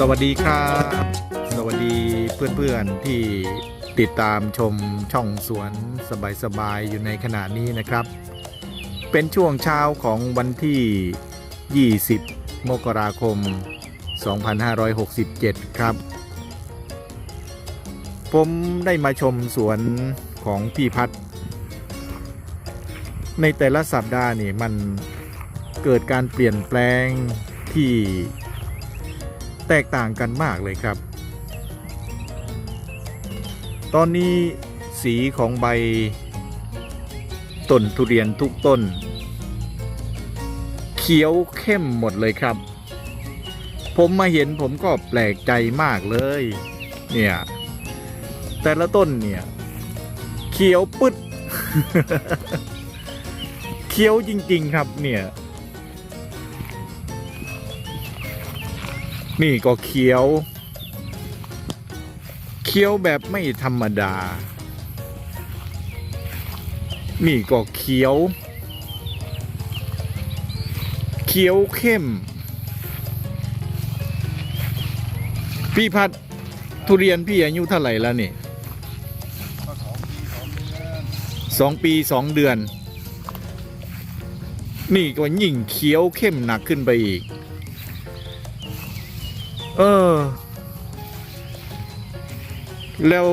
สวัสดีครับ สวัสดีเพื่อนๆที่ติดตามชมช่องสวนสบายๆอยู่ในขณะนี้นะครับ เป็นช่วงเช้าของวันที่ 20 มกราคม 2567 ครับ ผมได้มาชมสวนของพี่พัด ในแต่ละสัปดาห์นี่มันเกิดการเปลี่ยนแปลงที่ แตกต่างกันมากเลยครับ ตอนนี้สีของใบต้นทุเรียนทุกต้น เขียวเข้มหมดเลยครับ ผมมาเห็นผมก็แปลกใจมากเลย เนี่ย แต่ละต้นเนี่ย เขียวปึ๊ด เขียวจริง ๆ ครับเนี่ย นี่ก็เขียวเขียวแบบไม่ธรรมดา นี่ก็เขียวเขียวเข้ม พี่พัดทุเรียนพี่อายุเท่าไหร่แล้วนี่สองปีสองเดือน นี่ก็ยิ่งเขียวเข้มหนักขึ้นไปอีก เออ แล้ว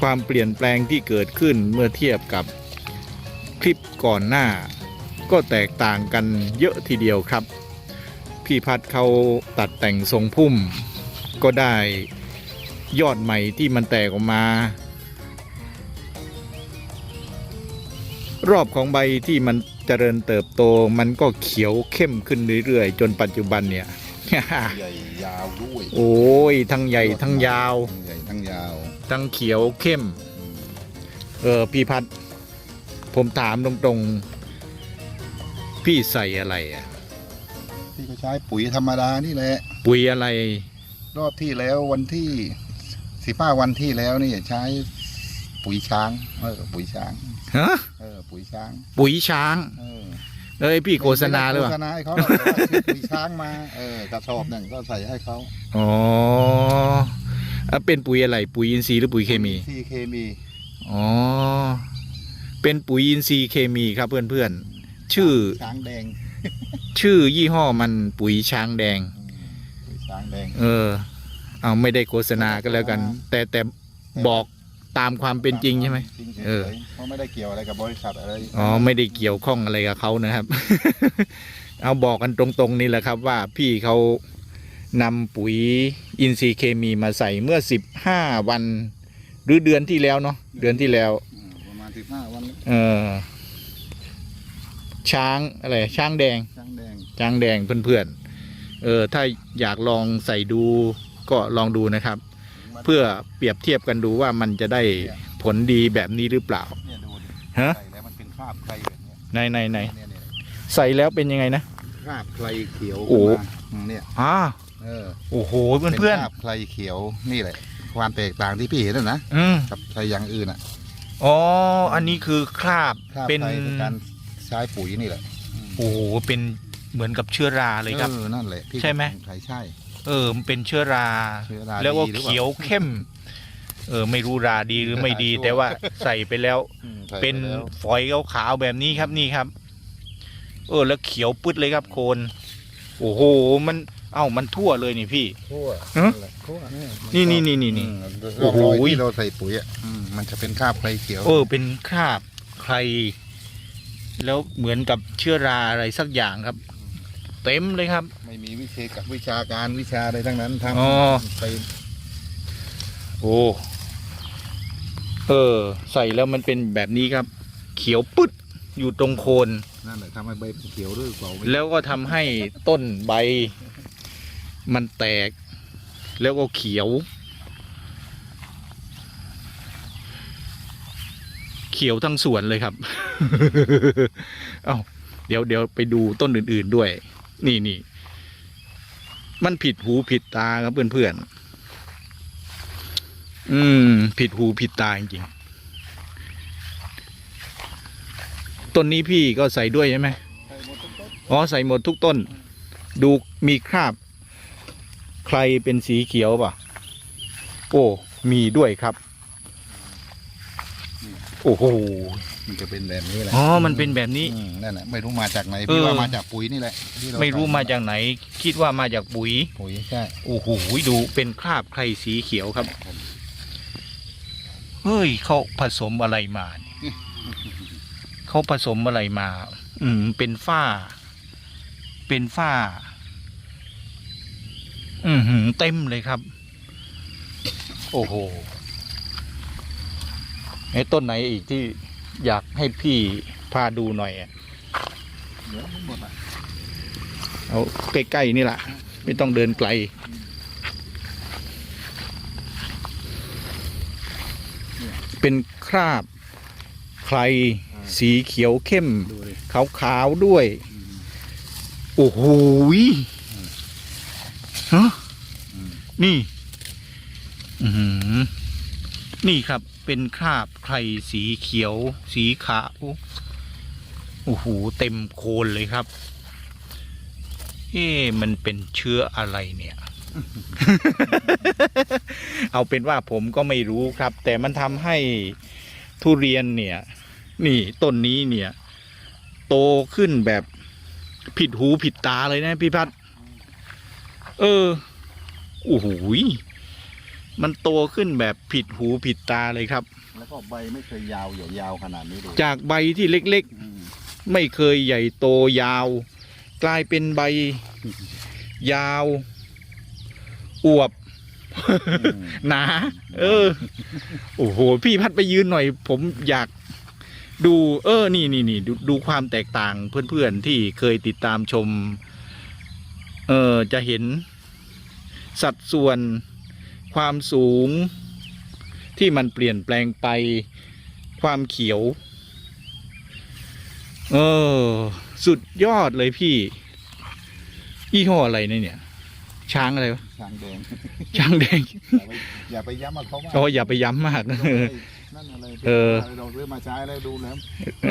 ความเปลี่ยนแปลงที่เกิดขึ้นเมื่อเทียบกับคลิปก่อนหน้า ก็แตกต่างกันเยอะทีเดียวครับ พี่พัดเขาตัดแต่งทรงพุ่ม ก็ได้ยอดใหม่ที่มันแตกออกมา รอบของใบที่มันเจริญเติบโตมันก็เขียวเข้มขึ้นเรื่อยๆ จนปัจจุบันเนี่ย ใหญ่ยาวด้วยโอ้ยทั้งใหญ่ทั้งยาว ทั้งใหญ่ทั้งยาวทั้งเขียวเข้ม เออพี่พัด ผมถามตรงๆ พี่ใส่อะไรอะ พี่ก็ใช้ปุ๋ยธรรมดานี่แหละ ปุ๋ยอะไร รอบที่แล้ววันที่สิบห้าวันที่แล้วนี่ใช้ปุ๋ยช้าง เออปุ๋ยช้างฮะเออปุ๋ยช้าง ปุ๋ยช้าง เออ เอ้ยพี่โฆษณาหรือเปโฆษล่าณาให้เขาหรอกแต่ว่าซื้อปุ๋ยช้างมาเออกระสอบหนึ่งก็ใส่ให้เขาอ๋ออะเป็นปุ๋ยอะไรปุ๋ยอินทรีย์หรือปุ๋ยเคมีซีเคมีอ๋อ เป็นปุ๋ยอินทรีย์เคมีครับเพื่อนๆ ชื่อ ช้างแดงชื่อยี่ห้อมันปุ๋ยช้างแดง อืมปุ๋ยช้างแดง เออ เอาไม่ได้โฆษณาก็แล้วกัน แต่แต่บอก ตามความเป็นจริงใช่ไหม จริงเออฉยๆเพราะไม่ได้เกี่ยวอะไรกับบริษัทอะไรอ๋อไม่ได้เกี่ยวข้องอะไรกับเขานะครับ เอาบอกกันตรงๆนี่แหละครับว่าพี่เขานำปุ๋ยอินทรีย์เคมีมาใส่เมื่อสิบห้าวัน หรือเดือนที่แล้วเนาะเดือนที่แล้ว อืมประมาณสิบห้าวันเออช้างอะไรช้างแดง ช้างแดงช้างแดงเพื่อนๆ เออถ้าอยากลองใส่ดูก็ลองดูนะครับ เพื่อเปรียบเทียบกันดูว่ามันจะได้ผลดีแบบนี้หรือเปล่า เนี่ยดูดิฮะ ใส่แล้วมันเป็นคราบใครแบบเนี้ยในในในเนี่ยเนี่ยใส่แล้วเป็นยังไงนะ คราบใครเขียวโอ้ ขึ้นมาอืมเนี่ยอ่าเออโอ้โหเพื่อนเพื่อนคราบใครเขียวนี่แหละ ความแตกต่างที่พี่เห็นนะนะๆอืมกับใครอย่างอื่นอะอ๋ออันนี้คือคราบคราบเป็น ใครในการใช้ปุ๋ยนี่แหละโอ้โหเป็นเหมือนกับเชื้อราเลยครับเออนั่นแหละที่ใช่ไหมใครใช่ เออมันเป็นเชื้อราเชื้อราแล้วก็ดีหรือเปล่า เขียวเข้ม เออ ไม่รู้ราดีหรือไม่ดีชั่วแต่ว่าใส่ไปแล้ว อืมใส่ไเป็นแล้วฝอยขาวๆแบบนี้ครับนี่ครับ เออ แล้วเขียวปึ๊ดเลยครับโคน โอ้โห มัน เอ้ามันทั่วเลยนี่พี่ ทั่วฮะนั่นแหละทั่วเยนี่นี่นี่นี่นี่อืมโอ้โหรอยที่เราใส่ปุ๋ยอะอืมมันจะเป็นคราบใครเขียว เออ เป็นคราบใคร แล้วเหมือนกับเชื้อราอะไรสักอย่างครับ เต็มเลยครับ ไม่มีวิเชกับวิชาการวิชาอะไรทั้งนั้นทอ๋อำไปโอ้เออ ใส่แล้วมันเป็นแบบนี้ครับ เขียวปึ๊ดอยู่ตรงโคน นั่นแหละทำให้ใบเขียวด้วยเปล่าไม่แล้วก็ทำให้ต้นใบ มันแตก แล้วก็เขียว เขียวทั้งสวนเลยครับ เอา้า เดี๋ยวเดี๋ยวไปดูต้นอื่น ๆด้วย นี่นี่มันผิดหูผิดตาครับเพื่อนๆ อืม ผิดหูผิดตาจริงๆ ต้นนี้พี่ก็ใส่ด้วยใช่ไหมใส่หมดทุกต้นอ๋อ ใส่หมดทุกต้น ดูมีคราบ ใครเป็นสีเขียวป่ะ โอ้ มีด้วยครับ โอ้โห มันจะเป็นแบบนี้แหละอ๋อ มันเป็นแบบนี้ อืมนั่นแหละไม่รู้มาจากไหนเออพี่ว่ามาจากปุ๋ยนี่แหละที่เไม่รู้มาจากไหน คิดว่ามาจากปุ๋ย ปุ๋ยใช่โอ้โหดูเป็นคราบใครสีเขียวครับเฮ้ยเขาผสมอะไรมาเนี่ยเขาผสมอะไรมา อืม เป็นฝ้า เป็นฝ้า อือหือเต็มเลยครับ โอ้โหไอ้ต้นไหนอีกที่ อยากให้พี่พาดูหน่อยอะเอาใกล้ๆนี่แหละไม่ต้องเดินไกล เป็นคราบใครสีเขียวเข้ม ขาวๆด้วย โอ้โหฮะนี่ อือ นี่ครับเป็นคราบใครสีเขียว สีขาวโอ้โหเต็มโคนเลยครับ เอ๊ะมันเป็นเชื้ออะไรเนี่ย เอาเป็นว่าผมก็ไม่รู้ครับ แต่มันทำให้ทุเรียนเนี่ย นี่ต้นนี้เนี่ย โตขึ้นแบบผิดหูผิดตาเลยนะพี่พัด เออโอ้โห มันโตขึ้นแบบผิดหูผิดตาเลยครับ แล้วก็ใบไม่เคยยาวใหญ่ยาวขนาดนี้เลยจากใบที่เล็กอืมๆ ไม่เคยใหญ่โตยาว กลายเป็นใบ ยาว อวบหนา เออ โอ้โห พี่พัดไปยืนหน่อย ผมอยากดู เออ นี่นี่นี่ดูดูความแตกต่างเพื่อนๆที่เคยติดตามชม เออ จะเห็นสัดส่วน ความสูงที่มันเปลี่ยนแปลงไปความเขียว เออ สุดยอดเลยพี่ ยี่ห้ออะไรเนี่ยเนี่ยช้างอะไรวะ ช้างแดง ช้างแดง อย่าไปอย่าไปย้ำมาเขาว่าอ๋ออย่าไปย้ำมาก นั่นอะไรเออ เราซื้อมาใช้แล้วดูแล้ว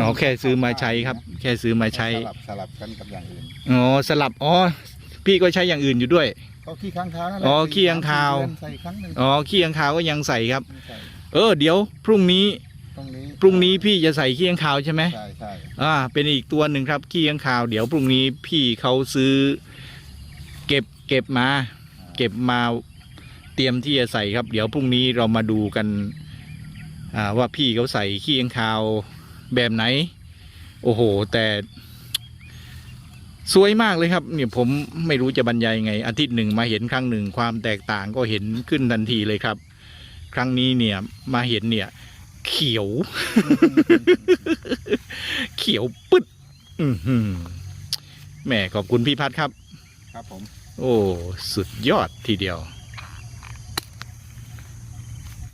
อ๋อแค่ซื้อมาใช้ครับ แค่ซื้อมาใช้ สลับสลับกันกับอย่างอื่น อ๋อ สลับ อ๋อ พี่ก็ใช้อย่างอื่นอยู่ด้วย ก็ขี้ค้างคาวนั่นแหละอ๋อขี้ค้างคาว ใส่ครั้งหนึ่งอ๋อขี้ยังคาวก็ยังใส่ครับ ใส่เออเดี๋ยวพรุ่งนี้ตรงนี้พรุ่งนี้พี่จะใส่ขี้ยังคาวใช่ไหมใช่ใช่อ่าเป็นอีกตัวหนึ่งครับขี้ยังคาว เดี๋ยวพรุ่งนี้พี่เขาซื้อ เก็บเก็บมา เก็บมาเตรียมที่จะใส่ครับ เดี๋ยวพรุ่งนี้เรามาดูกันอ่าว่าพี่เขาใส่ขี้ยังคาวแบบไหน โอ้โห แต่ สวยมากเลยครับเนี่ยผมไม่รู้จะบรรยายยังไง อาทิตย์หนึ่งมาเห็นครั้งหนึ่งความแตกต่างก็เห็นขึ้นทันทีเลยครับ ครั้งนี้เนี่ยมาเห็นเนี่ย เขียว เขียวปึ๊ดอือหือแหม่ขอบคุณพี่พัดครับ ครับผม โอ้ สุดยอดทีเดียว